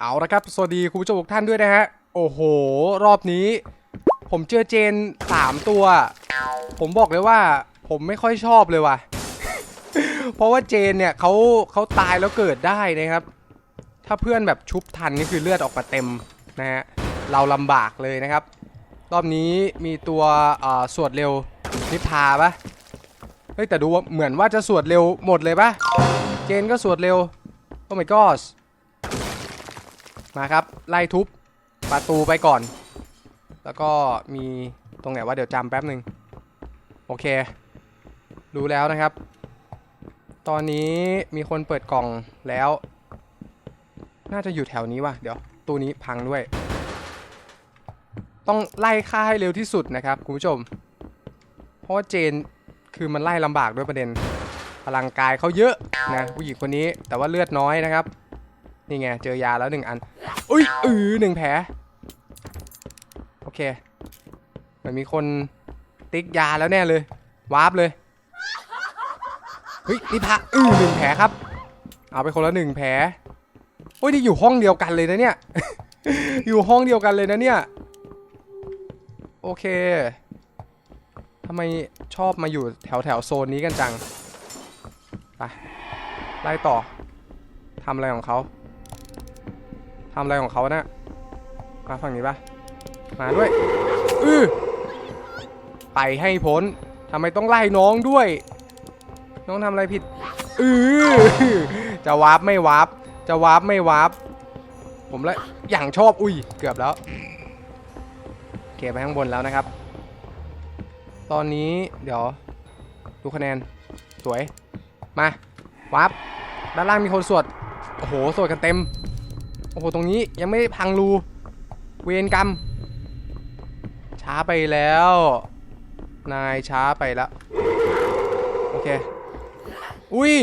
เอาละครับ สวัสดีคุณผู้ชมทุกท่านด้วยนะฮะ โอ้โห รอบนี้ ผมเจอเจน3ตัว ผมบอกเลยว่า ผมไม่ค่อยชอบเลยว่ะ เพราะว่าเจนเนี่ยเขาเขาตายแล้วเกิดได้นะครับ ถ้าเพื่อนแบบชุบทันนี่คือเลือดออกมาเต็มนะฮะ เราลำบากเลยนะครับ รอบนี้มีตัวสวดเร็วนิพาปะเฮ้ยแต่ดูเหมือนว่าจะสวดเร็วหมดเลยปะเจนก็สวดเร็ว โอ้ my god มาครับ ไล่ทุบประตูไปก่อน แล้วก็มีตรงไหนว่าเดี๋ยวจำแป๊บหนึ่งโอเค รู้แล้วนะครับ ตอนนี้มีคนเปิดกล่องแล้ว น่าจะอยู่แถวนี้ว่ะ เดี๋ยวตู้นี้พังด้วย ต้องไล่ฆ่าให้เร็วที่สุดนะครับคุณผู้ชม เพราะว่าเจนคือมันไล่ลำบากด้วยประเด็นพลังกายเขาเยอะนะผู้หญิงคนนี้แต่ว่าเลือดน้อยนะครับ นี่ไง เจอยาแล้วหนึ่งอัน อุ้ยเออหนึ่งแผล โอเค เหมือนมีคนติ๊กยาแล้วแน่เลย วาร์ปเลย เฮ้ยนี่พระอือหนึ่งแผลครับ เอาไปคนละหนึ่งแผลโอ้ยนี่อยู่ห้องเดียวกันเลยนะเนี่ย อยู่ห้องเดียวกันเลยนะเนี่ย โอเคทำไมชอบมาอยู่แถวแถวโซนนี้กันจัง ไป ไล่ต่อทำอะไรของเขาำอะไรของเขานะมาฝั่งนี้ปะมาด้วยอือไปให้พ้นทำไมต้องไล่น้องด้วย น้องทำอะไรผิดอือจะวาร์ปไม่วาร์ปจะวาร์ปไม่วาร์ปผมละอย่างชอบอุ้ยเกือบแล้วเก็บไปข้างบนแล้วนะครับ ตอนนี้เดี๋ยวดูคะแนนสวย มาวาร์ปด้านล่างมีคนสวดโอ้โหสวดกันเต็ม อ้โห ตรงนี้ยังไม่พังรู เวรกรรม ช้าไปแล้ว นายช้าไปแล้ว โอเค อุ้ย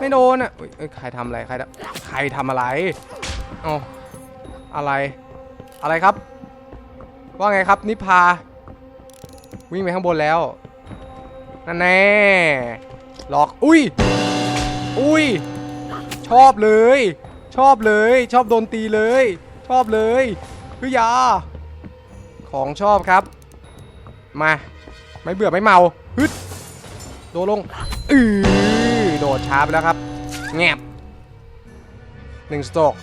ไม่โดนอะอุ้ยใครทำอะไร ใครทำใครทำอะไรอ๋ออะไร อะไรครับ ว่าไงครับ นิพา วิ่งไปข้างบนแล้ว นั่นแน่ หลอก อุ้ย อุ้ย ชอบเลย ชอบเลย ชอบโดนตีเลย ชอบเลยคือยา ของชอบครับ มา ไม่เบื่อไม่เมาฮึดโดลงอือโดดช้าไปแล้วครับ แงบหนึ่งสโตก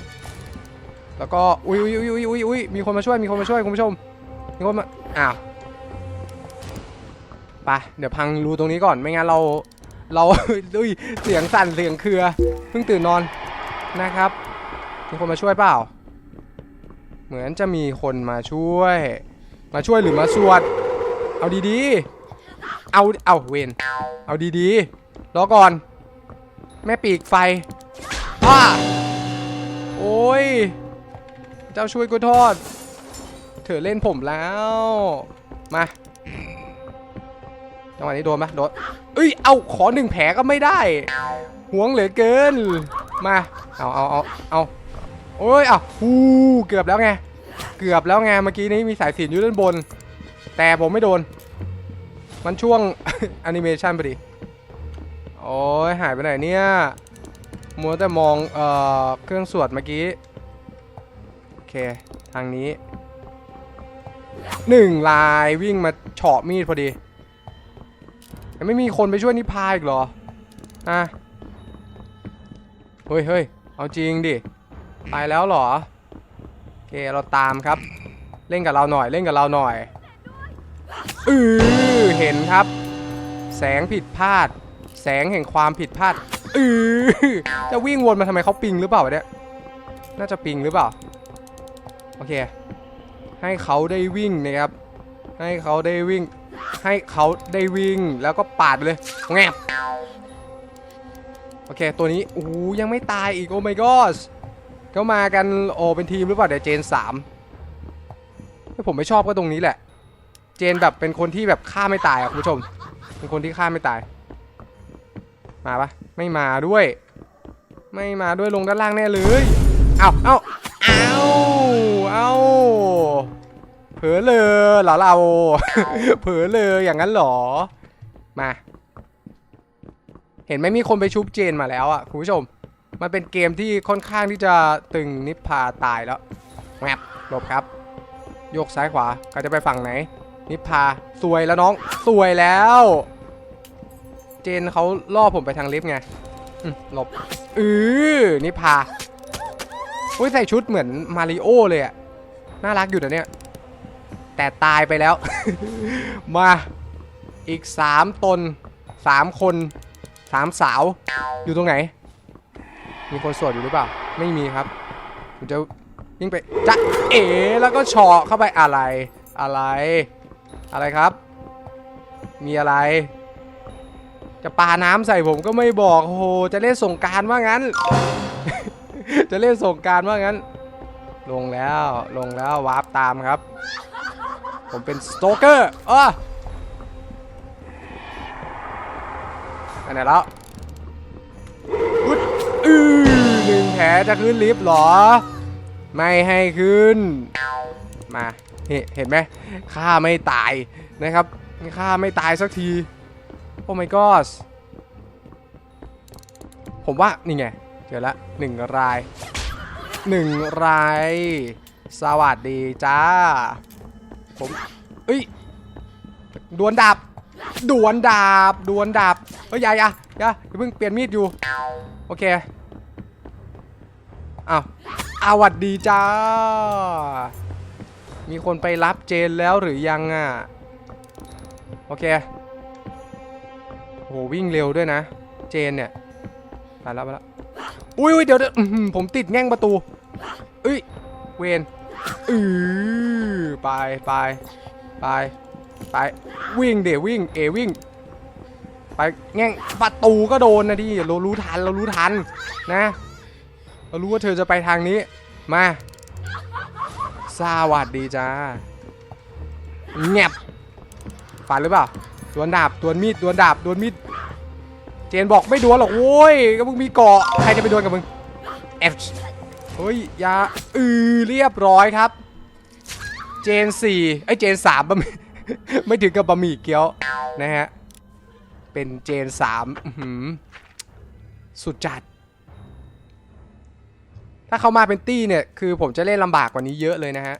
แล้วก็ อุ้ยอุ้ยอุ้ยอุ้ยอุ้ยมีคนมาช่วย มีคนมาช่วยคุณผู้ชม มีคนมา อ้าว ไป เดี๋ยวพังรูตรงนี้ก่อน ไม่งั้นเรา เรา อุ้ย เสียงสั่น เสียงเครือ เพิ่งตื่นนอน นะครับ มีคนมาช่วยเปล่า เหมือนจะมีคนมาช่วย มาช่วยหรือมาสวด เอาดีๆ เอาเอาเวนเอาดีๆรอก่อน แม่ปีกไฟอ้าโอ้ย เจ้าช่วยกูทอด เธอเล่นผมแล้ว มาจังหวะนี้โดนปะโดนเอ้ย เอาขอหนึ่งแผลก็ไม่ได้ ห่วงเหลือเกิน มา เอาเอาเอาเอาโอ้ยเอาฮู้เกือบแล้วไง เกือบแล้วไง เมื่อกี้นี้มีสายสินอยู่ด้านบน แต่ผมไม่โดน มันช่วงแอนิเมชันพอดี โอ้ยหายไปไหนเนี่ย มัวแต่มอง เอ่อ เครื่องสวดเมื่อกี้ โอเค ทางนี้หนึ่งลายวิ่งมาเฉาะมีดพอดี ยังไม่มีคนไปช่วยนิพายอีกเหรอ อะ ฮ้ยเฮ้ยเอาจริงดิไปแล้วเหรอ โอเค เราตามครับ เล่นกับเราหน่อย เล่นกับเราหน่อยอือเห็นครับ แสงผิดพลาด แสงแห่งความผิดพลาดอือจะวิ่งวนมาทำไมเขาปิงหรือเปล่าเนี่ย น่าจะปิงหรือเปล่า โอเค ให้เขาได้วิ่งนะครับ ให้เขาได้วิ่ง ให้เขาได้วิ่ง แล้วก็ปาดไปเลย แงบ อเคตัวนี้โอ้ยังไม่ตายอีกโอ้ my god ก็มากันโอเป็นทีมหรือเปล่าเดี๋ยวเจนสามที่ผมไม่ชอบก็ตรงนี้แหละ เจนแบบเป็นคนที่แบบฆ่าไม่ตายอะคุณผู้ชม เป็นคนที่ฆ่าไม่ตาย มาปะไม่มาด้วย ไม่มาด้วยลงด้านล่างแน่เลยเอาเอาเอาเอาเผลอเลยเหรอเราเผลอเลยอย่างนั้นหรอ มา เห็นไหมมีคนไปชุบเจนมาแล้วอะคุณผู้ชม มันเป็นเกมที่ค่อนข้างที่จะตึงนิพพาตายแล้วแมปหลบครับ โยกซ้ายขวาก็จะไปฝั่งไหน นิพพาสวยแล้วน้องสวยแล้ว เจนเขาล่อผมไปทางลิฟต์ไงหลบอือนิพพาอุ้ยใส่ชุดเหมือนมาริโอเลยอะน่ารักอยู่นะเนี่ย แต่ตายไปแล้ว มาอีก 3 ตน 3 คน 3สาวอยู่ตรงไหน มีคนสวดอยู่หรือเปล่า ไม่มีครับผมจะวิ่งไปจะเอ๋แล้วก็เฉาะเข้าไปอะไรอะไร อะไรครับ มีอะไร จะปาน้ำใส่ผมก็ไม่บอกโอ้โหจะเล่นสงการว่างั้น จะเล่นสงการว่างั้น ลงแล้วลงแล้ววาร์ปตามครับ ผมเป็นสโตเกอร์อ้อ ไปไหนแล้วอุ๊ดอือหนึ่งแผลจะขึ้นลิฟต์หรอ ไม่ให้ขึ้น มาเห็นเห็นไหมข้าไม่ตายนะครับข้าไม่ตายสักที โอ้ my god ผมว่า นี่ไง เจอละหนึ่งรายหนึ่งราย สวัสดีจ้า ผมเอ้ยดวลดาบดวลดาบดวลดาบ เฮ้ยอย่าอย่าอย่าอย่าเพิ่งเปลี่ยนมีดอยู่ โอเคอ้าวอาวัดดีจ้า มีคนไปรับเจนแล้วหรือยังอะ โอเคโหวิ่งเร็วด้วยนะ เจนเนี่ยไปแล้วไปแล้วอุ้ยอุ๊ยเดี๋ยวเดี๋ยวผมติดแง่งประตูเอ้ยเวนอือไปไปไปไปวิ่งเดี๋ยววิ่งเอวิ่ง ไปแง่งประตูก็โดนนะดิเรารู้ทันเรารู้ทันนะ เรารู้ว่าเธอจะไปทางนี้ มาสวัสดีจ้าแงบฝันหรือเปล่าดวลดาบดวลมีดดวลดาบดวลมีดเจนบอกไม่ดวลหรอกโว้ยก็มึงมีเกาะใครจะไปดวลกับมึงเอฟเฮ้ยยาอือเรียบร้อยครับ เจนสี่ไอยเจนสามบะหมี่ไม่ถึงกับบะหมี่เกี๊ยวนะฮะ เป็นเจนสามสุดจัด ถ้าเขามาเป็นตี้เนี่ย คือผมจะเล่นลำบากกว่านี้เยอะเลยนะฮะ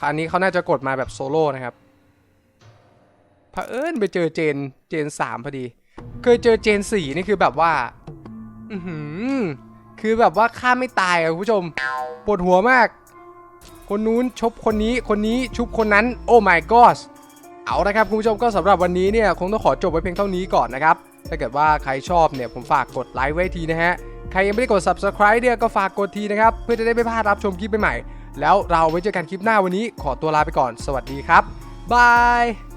คราวนี้เขาน่าจะกดมาแบบโซโล่นะครับเผอิญไปเจอเจนเจนสามพอดี เคยเจอเจนสี่นี่คือแบบว่า อือหือ คือแบบว่าฆ่าไม่ตายอะคุณผู้ชม ปวดหัวมาก คนนู้นชบคนนี้ คนนี้ชุบคนนั้น โอ้ my god เอาละครับคุณผู้ชมก็สำหรับวันนี้เนี่ยคงต้องขอจบไว้เพียงเท่านี้ก่อนนะครับ ถ้าเกิดว่าใครชอบเนี่ยผมฝากกดไลค์ไว้ทีนะฮะ ใครยังไม่ได้กด subscribe เนี่ยก็ฝากกดทีนะครับ เพื่อจะได้ไม่พลาดรับชมคลิปใหม่ๆแล้วเราไว้เจอกันคลิปหน้าวันนี้ ขอตัวลาไปก่อน สวัสดีครับ บาย